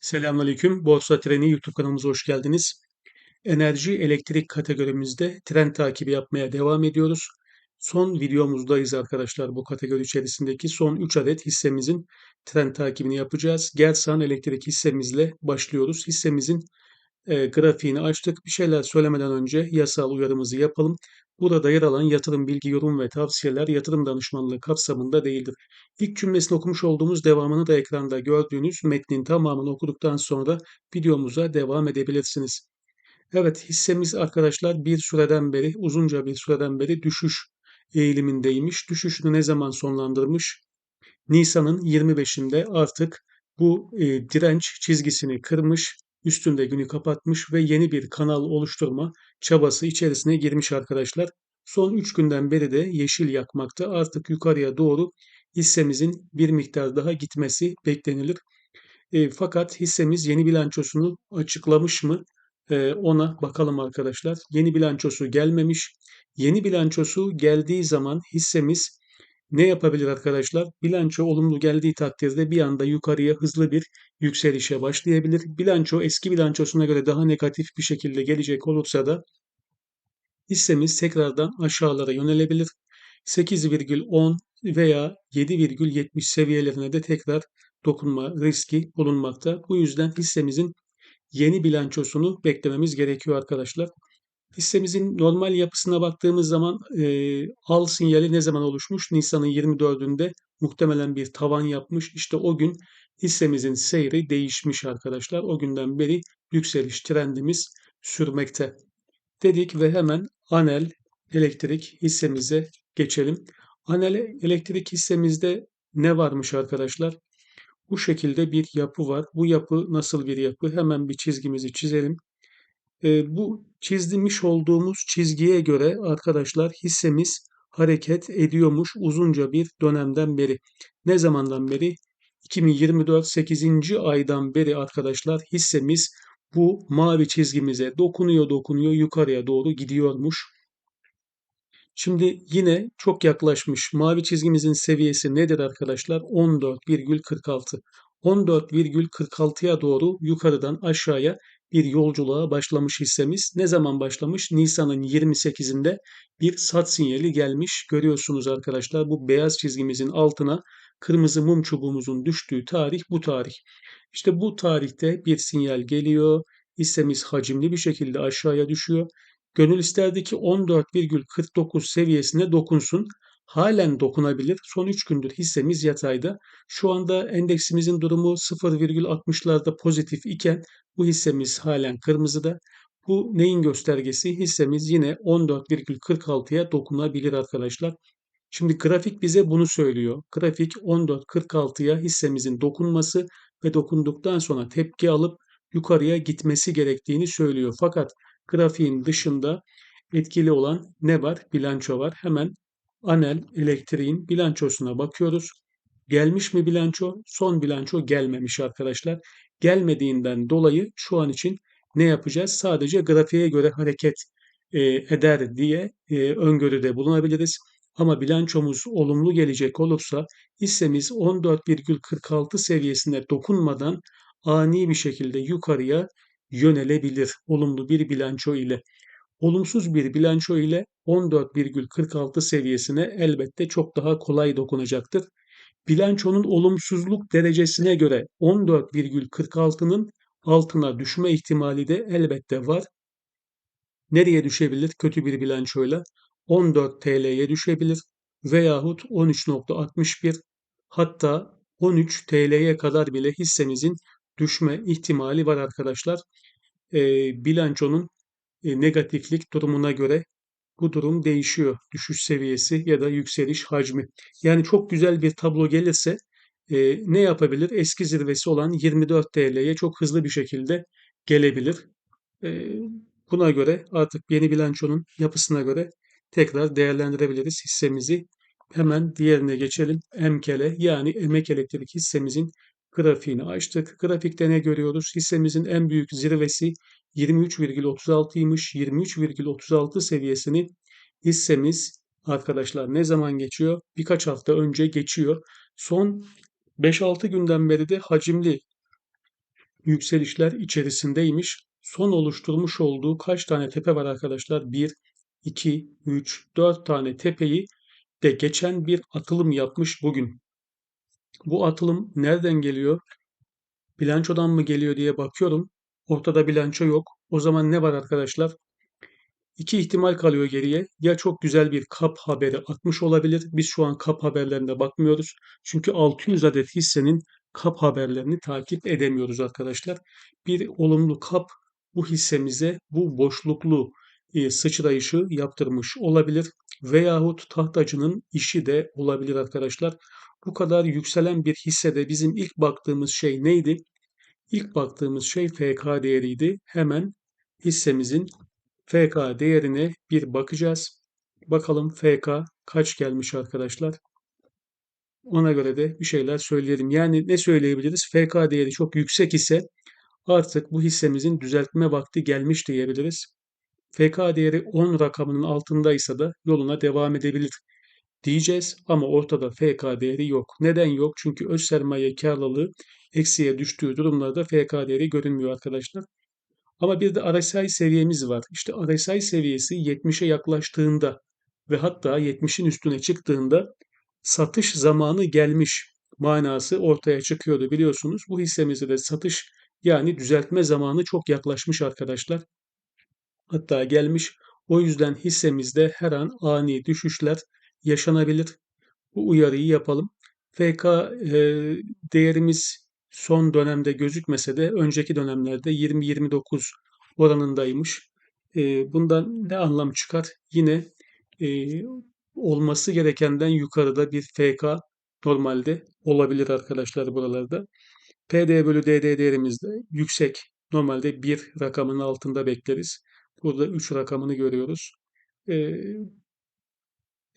Selamünaleyküm. Borsa Treni YouTube kanalımıza hoş geldiniz. Enerji, elektrik kategorimizde trend takibi yapmaya devam ediyoruz. Son videomuzdayız arkadaşlar. Bu kategori içerisindeki son 3 adet hissemizin trend takibini yapacağız. Gersan elektrik hissemizle başlıyoruz. Hissemizin e, grafiğini açtık. Bir şeyler söylemeden önce yasal uyarımızı yapalım. Burada yer alan yatırım bilgi, yorum ve tavsiyeler yatırım danışmanlığı kapsamında değildir. İlk cümlesini okumuş olduğumuz devamını da ekranda gördüğünüz metnin tamamını okuduktan sonra videomuza devam edebilirsiniz. Evet hissemiz arkadaşlar bir süreden beri uzunca bir süreden beri düşüş eğilimindeymiş. Düşüşünü ne zaman sonlandırmış? Nisan'ın 25'inde artık bu e, direnç çizgisini kırmış üstünde günü kapatmış ve yeni bir kanal oluşturma çabası içerisine girmiş arkadaşlar. Son 3 günden beri de yeşil yakmakta. Artık yukarıya doğru hissemizin bir miktar daha gitmesi beklenilir. E, fakat hissemiz yeni bilançosunu açıklamış mı? E, ona bakalım arkadaşlar. Yeni bilançosu gelmemiş. Yeni bilançosu geldiği zaman hissemiz ne yapabilir arkadaşlar? Bilanço olumlu geldiği takdirde bir anda yukarıya hızlı bir yükselişe başlayabilir. Bilanço eski bilançosuna göre daha negatif bir şekilde gelecek olursa da hissemiz tekrardan aşağılara yönelebilir. 8,10 veya 7,70 seviyelerine de tekrar dokunma riski bulunmakta. Bu yüzden hissemizin yeni bilançosunu beklememiz gerekiyor arkadaşlar. Hissemizin normal yapısına baktığımız zaman e, al sinyali ne zaman oluşmuş? Nisan'ın 24'ünde muhtemelen bir tavan yapmış. İşte o gün hissemizin seyri değişmiş arkadaşlar. O günden beri yükseliş trendimiz sürmekte. Dedik ve hemen Anel elektrik hissemize geçelim. Anel elektrik hissemizde ne varmış arkadaşlar? Bu şekilde bir yapı var. Bu yapı nasıl bir yapı? Hemen bir çizgimizi çizelim. E, bu çizmiş olduğumuz çizgiye göre arkadaşlar hissemiz hareket ediyormuş uzunca bir dönemden beri. Ne zamandan beri? 2024 8. aydan beri arkadaşlar hissemiz bu mavi çizgimize dokunuyor dokunuyor yukarıya doğru gidiyormuş. Şimdi yine çok yaklaşmış. Mavi çizgimizin seviyesi nedir arkadaşlar? 14,46. 14,46'ya doğru yukarıdan aşağıya bir yolculuğa başlamış hissemiz. Ne zaman başlamış? Nisan'ın 28'inde bir sat sinyali gelmiş. Görüyorsunuz arkadaşlar bu beyaz çizgimizin altına kırmızı mum çubuğumuzun düştüğü tarih bu tarih. İşte bu tarihte bir sinyal geliyor. Hissemiz hacimli bir şekilde aşağıya düşüyor. Gönül isterdi ki 14,49 seviyesine dokunsun halen dokunabilir. Son 3 gündür hissemiz yatayda. Şu anda endeksimizin durumu 0,60'larda pozitif iken bu hissemiz halen kırmızıda. Bu neyin göstergesi? Hissemiz yine 14,46'ya dokunabilir arkadaşlar. Şimdi grafik bize bunu söylüyor. Grafik 14.46'ya hissemizin dokunması ve dokunduktan sonra tepki alıp yukarıya gitmesi gerektiğini söylüyor. Fakat grafiğin dışında etkili olan ne var? Bilanço var. Hemen Anel elektriğin bilançosuna bakıyoruz. Gelmiş mi bilanço? Son bilanço gelmemiş arkadaşlar. Gelmediğinden dolayı şu an için ne yapacağız? Sadece grafiğe göre hareket e, eder diye e, öngörüde bulunabiliriz. Ama bilançomuz olumlu gelecek olursa hissemiz 14,46 seviyesine dokunmadan ani bir şekilde yukarıya yönelebilir olumlu bir bilanço ile. Olumsuz bir bilanço ile 14,46 seviyesine elbette çok daha kolay dokunacaktır. Bilançonun olumsuzluk derecesine göre 14,46'nın altına düşme ihtimali de elbette var. Nereye düşebilir kötü bir bilançoyla? 14 TL'ye düşebilir veyahut 13.61 hatta 13 TL'ye kadar bile hissemizin düşme ihtimali var arkadaşlar. E, bilançonun e, negatiflik durumuna göre bu durum değişiyor. Düşüş seviyesi ya da yükseliş hacmi. Yani çok güzel bir tablo gelirse e, ne yapabilir? Eski zirvesi olan 24 TL'ye çok hızlı bir şekilde gelebilir. E, buna göre artık yeni bilançonun yapısına göre tekrar değerlendirebiliriz hissemizi. Hemen diğerine geçelim. Emkele yani emek elektrik hissemizin grafiğini açtık. Grafikte ne görüyoruz? Hissemizin en büyük zirvesi 23,36'ymış. 23,36 seviyesini hissemiz arkadaşlar ne zaman geçiyor? Birkaç hafta önce geçiyor. Son 5-6 günden beri de hacimli yükselişler içerisindeymiş. Son oluşturmuş olduğu kaç tane tepe var arkadaşlar? 1, 2, 3, 4 tane tepeyi de geçen bir atılım yapmış bugün. Bu atılım nereden geliyor? Bilançodan mı geliyor diye bakıyorum. Ortada bilanço yok. O zaman ne var arkadaşlar? İki ihtimal kalıyor geriye. Ya çok güzel bir kap haberi atmış olabilir. Biz şu an kap haberlerine bakmıyoruz. Çünkü 600 adet hissenin kap haberlerini takip edemiyoruz arkadaşlar. Bir olumlu kap bu hissemize bu boşluklu e, sıçrayışı yaptırmış olabilir. Veyahut tahtacının işi de olabilir arkadaşlar. Bu kadar yükselen bir hissede bizim ilk baktığımız şey neydi? İlk baktığımız şey FK değeriydi. Hemen hissemizin FK değerine bir bakacağız. Bakalım FK kaç gelmiş arkadaşlar. Ona göre de bir şeyler söyleyelim. Yani ne söyleyebiliriz? FK değeri çok yüksek ise artık bu hissemizin düzeltme vakti gelmiş diyebiliriz. FK değeri 10 rakamının altındaysa da yoluna devam edebilir diyeceğiz ama ortada FK değeri yok. Neden yok? Çünkü öz sermaye karlılığı eksiye düştüğü durumlarda FK değeri görünmüyor arkadaşlar. Ama bir de RSI seviyemiz var. İşte RSI seviyesi 70'e yaklaştığında ve hatta 70'in üstüne çıktığında satış zamanı gelmiş manası ortaya çıkıyordu biliyorsunuz. Bu hissemizde de satış yani düzeltme zamanı çok yaklaşmış arkadaşlar. Hatta gelmiş. O yüzden hissemizde her an ani düşüşler yaşanabilir. Bu uyarıyı yapalım. FK e, değerimiz son dönemde gözükmese de önceki dönemlerde 20-29 oranındaymış. E, bundan ne anlam çıkar? Yine e, olması gerekenden yukarıda bir FK normalde olabilir arkadaşlar buralarda. PD bölü DD değerimiz de yüksek. Normalde bir rakamın altında bekleriz. Burada 3 rakamını görüyoruz. Ee,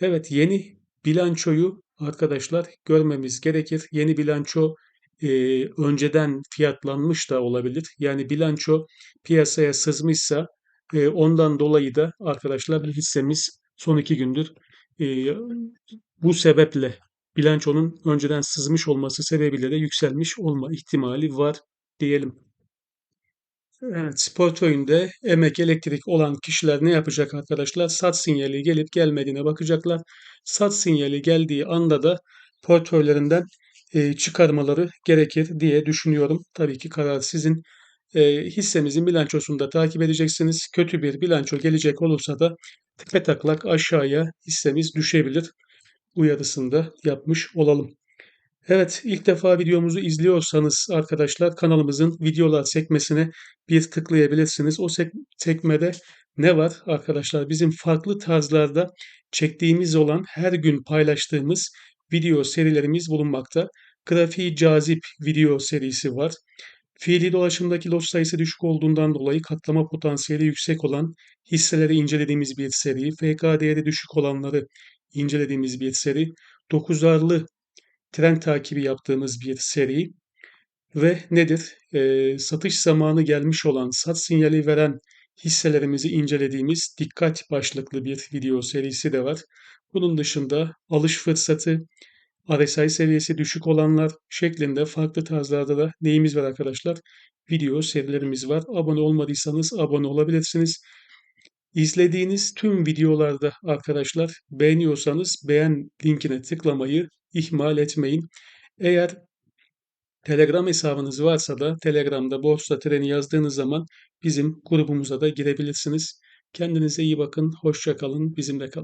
evet yeni bilançoyu arkadaşlar görmemiz gerekir. Yeni bilanço e, önceden fiyatlanmış da olabilir. Yani bilanço piyasaya sızmışsa e, ondan dolayı da arkadaşlar hissemiz son iki gündür e, bu sebeple bilançonun önceden sızmış olması sebebiyle de yükselmiş olma ihtimali var diyelim. Evet, portföyünde emek elektrik olan kişiler ne yapacak arkadaşlar? Sat sinyali gelip gelmediğine bakacaklar. Sat sinyali geldiği anda da portföylerinden e, çıkarmaları gerekir diye düşünüyorum. Tabii ki karar sizin. E, hissemizin bilançosunu da takip edeceksiniz. Kötü bir bilanço gelecek olursa da tepe taklak aşağıya hissemiz düşebilir. Uyarısını da yapmış olalım. Evet, ilk defa videomuzu izliyorsanız arkadaşlar kanalımızın videolar sekmesine bir tıklayabilirsiniz. O sek sekmede ne var arkadaşlar? Bizim farklı tarzlarda çektiğimiz olan her gün paylaştığımız video serilerimiz bulunmakta. Grafiği cazip video serisi var. Fiili dolaşımdaki lot sayısı düşük olduğundan dolayı katlama potansiyeli yüksek olan hisseleri incelediğimiz bir seri. FK değeri düşük olanları incelediğimiz bir seri. Dokuzarlı trend takibi yaptığımız bir seri ve nedir? E, satış zamanı gelmiş olan, sat sinyali veren hisselerimizi incelediğimiz dikkat başlıklı bir video serisi de var. Bunun dışında alış fırsatı, RSI seviyesi düşük olanlar şeklinde farklı tarzlarda da neyimiz var arkadaşlar? Video serilerimiz var. Abone olmadıysanız abone olabilirsiniz. İzlediğiniz tüm videolarda arkadaşlar beğeniyorsanız beğen linkine tıklamayı ihmal etmeyin. Eğer Telegram hesabınız varsa da Telegram'da Borsa Treni yazdığınız zaman bizim grubumuza da girebilirsiniz. Kendinize iyi bakın, hoşça kalın, bizimle kalın.